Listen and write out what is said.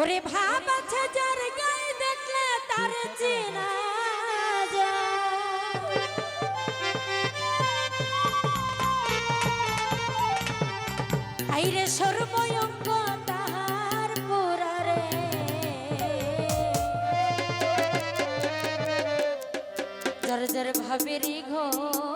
ওরে ভাব আছে যার গায়ে দেখলে তার চেনা। আইরে সর্বয়ঙ্ক তাহার পোরারে। জর জর ভাবেরি ঘর